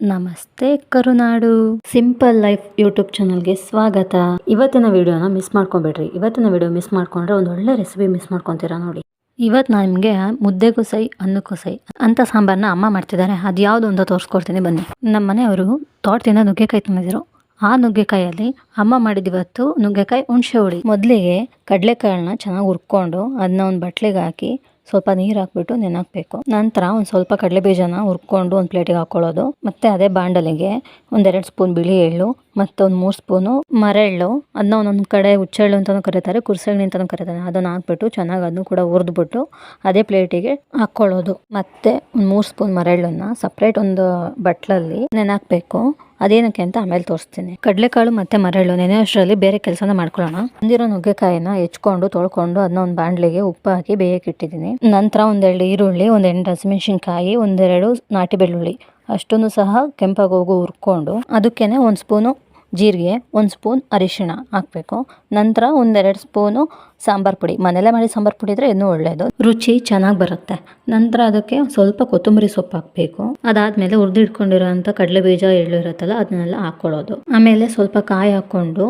ನಮಸ್ತೆ ಕರುನಾಡು. Simple life YouTube ಚಾನಲ್ಗೆ ಸ್ವಾಗತ. ಇವತ್ತಿನ ವಿಡಿಯೋನ ಮಿಸ್ ಮಾಡ್ಕೊಬೇಡ್ರಿ ಇವತ್ತಿನ ವಿಡಿಯೋ ಮಿಸ್ ಮಾಡ್ಕೊಂಡ್ರೆ ಒಂದು ಒಳ್ಳೆ ರೆಸಿಪಿ ಮಿಸ್ ಮಾಡ್ಕೊತೀರಾ ನೋಡಿ. ಇವತ್ತು ನಾನು ನಿಮಗೆ ಮುದ್ದೆಗೂ ಸೈ, ಅನ್ನಕ್ಕೂ ಸೈ ಅಂತ ಸಾಂಬಾರನ್ನ ಅಮ್ಮ ಮಾಡ್ತಿದ್ದಾರೆ. ಅದು ಯಾವುದು ಅಂತ ತೋರಿಸ್ಕೊಡ್ತೀನಿ ಬನ್ನಿ. ನಮ್ಮ ಮನೆಯವರು ತೋಟದಿಂದ ನುಗ್ಗೆಕಾಯಿ ತಿನ್ನಿದ್ರು ಆ ನುಗ್ಗೆಕಾಯಲ್ಲಿ ಅಮ್ಮ ಮಾಡಿದಿವತ್ತು ನುಗ್ಗೆಕಾಯಿ ಹುಣಸೆ ಹುಳಿ. ಮೊದಲಿಗೆ ಕಡಲೆಕಾಳನ್ನ ಚೆನ್ನಾಗಿ ಹುರ್ಕೊಂಡು ಅದನ್ನ ಒಂದು ಬಟ್ಲಿಗೆ ಹಾಕಿ ಸ್ವಲ್ಪ ನೀರು ಹಾಕ್ಬಿಟ್ಟು ನೆನಾಕ್ಬೇಕು ನಂತರ ಒಂದು ಸ್ವಲ್ಪ ಕಡಲೆ ಬೀಜನ ಹುರ್ಕೊಂಡು ಒಂದು ಪ್ಲೇಟಿಗೆ ಹಾಕೊಳ್ಳೋದು. ಮತ್ತೆ ಅದೇ ಬಾಂಡಲಿಗೆ ಒಂದೆರಡು ಸ್ಪೂನ್ ಬಿಳಿ ಎಳ್ಳು ಮತ್ತೆ ಒಂದು ಮೂರು ಸ್ಪೂನು ಮರೆಳ್ಳು. ಅದನ್ನ ಒಂದೊಂದು ಕಡೆ ಹುಚ್ಚೆಳ್ಳು ಅಂತಲೂ ಕರೀತಾರೆ ಕುರ್ಸೆಗಣಿ ಅಂತಲೂ ಕರೀತಾರೆ. ಅದನ್ನ ಹಾಕ್ಬಿಟ್ಟು ಚೆನ್ನಾಗಿ ಅದನ್ನು ಕೂಡ ಹುರಿದ್ಬಿಟ್ಟು ಅದೇ ಪ್ಲೇಟಿಗೆ ಹಾಕ್ಕೊಳ್ಳೋದು ಮತ್ತೆ ಒಂದು ಮೂರು ಸ್ಪೂನ್ ಮರೆಳ್ಳನ್ನ ಸಪ್ರೇಟ್ ಒಂದು ಬಟ್ಲಲ್ಲಿ ನೆನಾಕ್ಬೇಕು ಅದೇನಕ್ಕೆ ಅಂತ ಆಮೇಲೆ ತೋರಿಸ್ತೀನಿ. ಕಡಲೆಕಾಳು ಮತ್ತೆ ಮರಳು ನೆನೆಯೋಷ್ಟರಲ್ಲಿ ಬೇರೆ ಕೆಲಸನ ಮಾಡ್ಕೊಳ್ಳೋಣ. ಬಂದಿರೋ ನುಗ್ಗೆಕಾಯಿನ ಹೆಚ್ಕೊಂಡು, ತೊಳ್ಕೊಂಡು ಅದನ್ನ ಒಂದು ಬಾಂಡ್ಲಿಗೆ ಉಪ್ಪು ಹಾಕಿ ಬೇಯಕ್ಕೆ ಇಟ್ಟಿದ್ದೀನಿ. ನಂತರ ಒಂದೆರಡು ಈರುಳ್ಳಿ ಒಂದೆರಡು ಹಸಿಮೆಣಸಿನ್ಕಾಯಿ, ಒಂದೆರಡು ನಾಟಿ ಬೆಳ್ಳುಳ್ಳಿ. ಅಷ್ಟನ್ನು ಸಹ ಕೆಂಪಾಗೋಗು ಹುರ್ಕೊಂಡು, ಅದಕ್ಕೇನೆ ಒಂದು ಸ್ಪೂನು ಜೀರಿಗೆ, ಒಂದು ಸ್ಪೂನ್ ಅರಿಶಿಣ ಹಾಕಬೇಕು. ನಂತರ ಒಂದೆರಡು ಸ್ಪೂನು ಸಾಂಬಾರು ಪುಡಿ. ಮನೆಯಲ್ಲೇ ಮಾಡಿ ಸಾಂಬಾರು ಪುಡಿ ಇದ್ರೆ ಇನ್ನೂ ಒಳ್ಳೆಯದು ರುಚಿ ಚೆನ್ನಾಗಿ ಬರುತ್ತೆ. ನಂತರ ಅದಕ್ಕೆ ಸ್ವಲ್ಪ ಕೊತ್ತಂಬರಿ ಸೊಪ್ಪು ಹಾಕಬೇಕು. ಅದಾದಮೇಲೆ ಹುರಿದಿಟ್ಕೊಂಡಿರೋಂಥ ಕಡಲೆ ಬೀಜ, ಎಳ್ಳು ಇರುತ್ತಲ್ಲ, ಅದನ್ನೆಲ್ಲ ಹಾಕ್ಕೊಳ್ಳೋದು. ಆಮೇಲೆ ಸ್ವಲ್ಪ ಕಾಯಿ ಹಾಕ್ಕೊಂಡು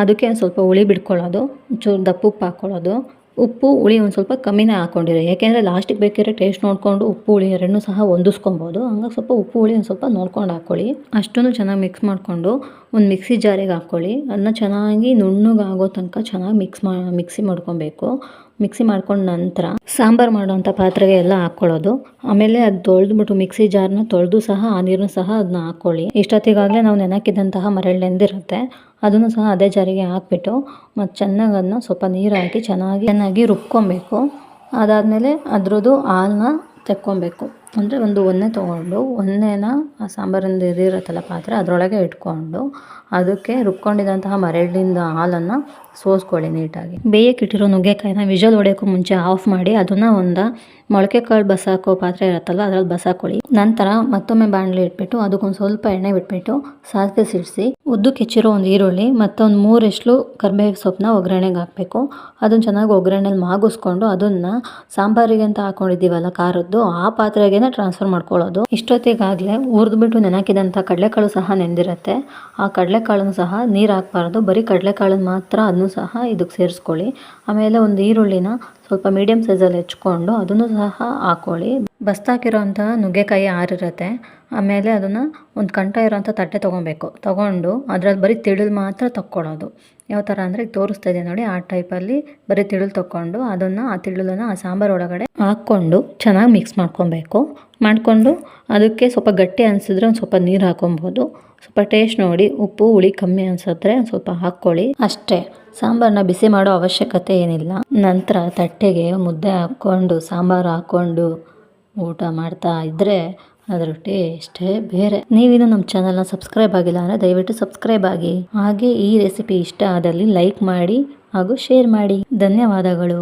ಅದಕ್ಕೆ ಸ್ವಲ್ಪ ಹುಳಿ ಬಿಡ್ಕೊಳ್ಳೋದು ಚೂರು ದಪ್ಪ ಉಪ್ಪು ಹಾಕ್ಕೊಳ್ಳೋದು. ಉಪ್ಪು, ಹುಳಿ ಒಂದು ಸ್ವಲ್ಪ ಕಮ್ಮಿನೇ ಹಾಕ್ಕೊಂಡಿರಿ ಯಾಕೆಂದರೆ ಲಾಸ್ಟಿಗೆ ಬೇಕಿರೋ ಟೇಸ್ಟ್ ನೋಡಿಕೊಂಡು ಉಪ್ಪು, ಹುಳಿ ಎರಡನ್ನೂ ಸಹ ಹೊಂದಿಸ್ಕೊಬೋದು. ಹಂಗಾಗಿ ಸ್ವಲ್ಪ ಉಪ್ಪು, ಹುಳಿ ಒಂದು ಸ್ವಲ್ಪ ನೋಡ್ಕೊಂಡು ಹಾಕ್ಕೊಳ್ಳಿ ಅಷ್ಟನ್ನು ಚೆನ್ನಾಗಿ ಮಿಕ್ಸ್ ಮಾಡಿಕೊಂಡು ಒಂದು ಮಿಕ್ಸಿ ಜಾರಿಗೆ ಹಾಕ್ಕೊಳ್ಳಿ ಅದನ್ನ ಚೆನ್ನಾಗಿ ನುಣ್ಣಗಾಗೋ ತನಕ ಚೆನ್ನಾಗಿ ಮಿಕ್ಸ್ ಮಾ ಮಿಕ್ಸಿ ಮಾಡ್ಕೊಬೇಕು. ಮಿಕ್ಸಿ ಮಾಡ್ಕೊಂಡ ನಂತರ ಸಾಂಬಾರು ಮಾಡುವಂಥ ಪಾತ್ರೆಗೆ ಎಲ್ಲ ಹಾಕ್ಕೊಳ್ಳೋದು ಆಮೇಲೆ ಅದು ತೊಳೆದ್ಬಿಟ್ಟು ಮಿಕ್ಸಿ ಜಾರ್ನ ತೊಳೆದು ಸಹ ಆ ನೀರನ್ನು ಸಹ ಅದನ್ನ ಹಾಕ್ಕೊಳ್ಳಿ ಇಷ್ಟೊತ್ತಿಗಾಗಲೇ ನಾವು ನೆನಕಿದಂತಹ ಮರಳೆಂದಿರುತ್ತೆ ಅದನ್ನು ಸಹ ಅದೇ ಜಾರಿಗೆ ಹಾಕ್ಬಿಟ್ಟು ಮತ್ತು ಚೆನ್ನಾಗಿ ಅದನ್ನ ಸ್ವಲ್ಪ ನೀರು ಹಾಕಿ ಚೆನ್ನಾಗಿ ಚೆನ್ನಾಗಿ ರುಬ್ಕೊಬೇಕು. ಅದಾದಮೇಲೆ ಅದರದ್ದು ಹಾಲನ್ನ ತೆಕ್ಕೊಬೇಕು. ಅಂದರೆ ಒಂದು ಒನ್ನೆ ತೊಗೊಂಡು, ಒನ್ನೆನ ಆ ಸಾಂಬಾರಿಂದ ಇದಿರುತ್ತಲ್ಲ ಪಾತ್ರೆ ಅದರೊಳಗೆ ಇಟ್ಕೊಂಡು, ಅದಕ್ಕೆ ರುಬ್ಕೊಂಡಿದ್ದಂತಹ ಮರಳಿಂದ ಹಾಲನ್ನು ಸೋಸ್ಕೊಳ್ಳಿ ನೀಟಾಗಿ. ಬೇಯಕ್ಕೆ ಇಟ್ಟಿರೋ ನುಗ್ಗೆಕಾಯಿನ ವಿಜಲ್ ಹೊಡೆಯೋಕ್ಕೂ ಮುಂಚೆ ಆಫ್ ಮಾಡಿ, ಅದನ್ನು ಒಂದು ಮೊಳಕೆ ಕಾಳು ಬಸಾಕೋ ಪಾತ್ರೆ ಇರುತ್ತಲ್ಲ ಅದ್ರಲ್ಲಿ ಬಸಾಕೊಳ್ಳಿ. ನಂತರ ಮತ್ತೊಮ್ಮೆ ಬಾಣಲೆ ಇಟ್ಬಿಟ್ಟು, ಅದಕ್ಕೊಂದು ಸ್ವಲ್ಪ ಎಣ್ಣೆ ಬಿಟ್ಬಿಟ್ಟು, ಸಾಸಿವೆ ಸಿಡಿಸಿ ಉದ್ದು ಕೆಚ್ಚಿರೋ ಒಂದು ಈರುಳ್ಳಿ, ಮತ್ತೊಂದು ಮೂರೆಷ್ಟು ಕರ್ಬೇವು ಸೊಪ್ಪನ್ನ ಒಗ್ಗರಣೆಗೆ ಹಾಕಬೇಕು. ಅದನ್ನು ಚೆನ್ನಾಗಿ ಒಗ್ಗರಣೆಲಿ ಮಾಗಿಸ್ಕೊಂಡು, ಅದನ್ನು ಸಾಂಬಾರಿಗೆ ಅಂತ ಹಾಕ್ಕೊಂಡಿದ್ದೀವಲ್ಲ ಖಾರದ್ದು, ಆ ಪಾತ್ರೆಗೆ ಟ್ರಾನ್ಸ್ಫರ್ ಮಾಡ್ಕೊಳ್ಳೋದು. ಇಷ್ಟೊತ್ತಿಗಾಗಲೇ ಹುರಿದ್ಬಿಟ್ಟು ನೆನಕಿದಂಥ ಕಡಲೆಕಾಳು ಸಹ ನೆಂದಿರುತ್ತೆ. ಆ ಕಡಲೆಕಾಳನ್ನು ಸಹ ನೀರು ಹಾಕ್ಬಾರ್ದು. ಬರೀ ಕಡಲೆಕಾಳನ್ನು ಮಾತ್ರ ಅದನ್ನು ಸಹ ಇದಕ್ಕೆ ಸೇರಿಸ್ಕೊಳ್ಳಿ. ಆಮೇಲೆ ಒಂದು ಈರುಳ್ಳಿನ ಸ್ವಲ್ಪ ಮೀಡಿಯಮ್ ಸೈಜಲ್ಲಿ ಹೆಚ್ಕೊಂಡು ಅದನ್ನು ಸಹ ಹಾಕ್ಕೊಳ್ಳಿ ಬಸ್ತಾಕಿರೋಂಥ ನುಗ್ಗೆಕಾಯಿ ಆರಿರುತ್ತೆ. ಆಮೇಲೆ ಅದನ್ನು ಒಂದು ಕಂಠ ಇರೋಂಥ ತಟ್ಟೆ ತೊಗೊಬೇಕು. ತೊಗೊಂಡು ಅದ್ರಲ್ಲಿ ಬರೀ ತಿಳಿದು ಮಾತ್ರ ತಕ್ಕೊಳ್ಳೋದು ಯಾವ ಥರ ಅಂದರೆ ತೋರಿಸ್ತಾ ಇದೆ ನೋಡಿ, ಆ ಟೈಪಲ್ಲಿ ಬರೀ ತಿಳಿದು ತೊಗೊಂಡು ಅದನ್ನು ಆ ತಿಳಿಲನ್ನು ಆ ಸಾಂಬಾರು ಒಳಗಡೆ ಹಾಕ್ಕೊಂಡು ಚೆನ್ನಾಗಿ ಮಿಕ್ಸ್ ಮಾಡ್ಕೊಬೇಕು. ಮಾಡಿಕೊಂಡು ಅದಕ್ಕೆ ಸ್ವಲ್ಪ ಗಟ್ಟಿ ಅನಿಸಿದ್ರೆ ಒಂದು ಸ್ವಲ್ಪ ನೀರು ಹಾಕೊಬೋದು. ಸ್ವಲ್ಪ ಟೇಸ್ಟ್ ನೋಡಿ, ಉಪ್ಪು, ಹುಳಿ ಕಮ್ಮಿ ಅನಿಸಿದ್ರೆ ಸ್ವಲ್ಪ ಹಾಕ್ಕೊಳ್ಳಿ ಅಷ್ಟೇ. ಸಾಂಬಾರನ್ನ ಬಿಸಿ ಮಾಡೋ ಅವಶ್ಯಕತೆ ಏನಿಲ್ಲ. ನಂತರ ತಟ್ಟೆಗೆ ಮುದ್ದೆ ಹಾಕ್ಕೊಂಡು, ಸಾಂಬಾರು ಹಾಕ್ಕೊಂಡು ಊಟ ಮಾಡ್ತಾ ಇದ್ದರೆ ಅದರ ಟೇಸ್ಟೇ ಬೇರೆ. ನೀವಿನ್ನು ನಮ್ಮ ಚಾನಲ್ನ ಸಬ್ಸ್ಕ್ರೈಬ್ ಆಗಿಲ್ಲ ಅಂದರೆ ದಯವಿಟ್ಟು ಸಬ್ಸ್ಕ್ರೈಬ್ ಆಗಿ. ಹಾಗೆ ಈ ರೆಸಿಪಿ ಇಷ್ಟ ಆದಲ್ಲಿ ಲೈಕ್ ಮಾಡಿ ಹಾಗೂ ಶೇರ್ ಮಾಡಿ. ಧನ್ಯವಾದಗಳು.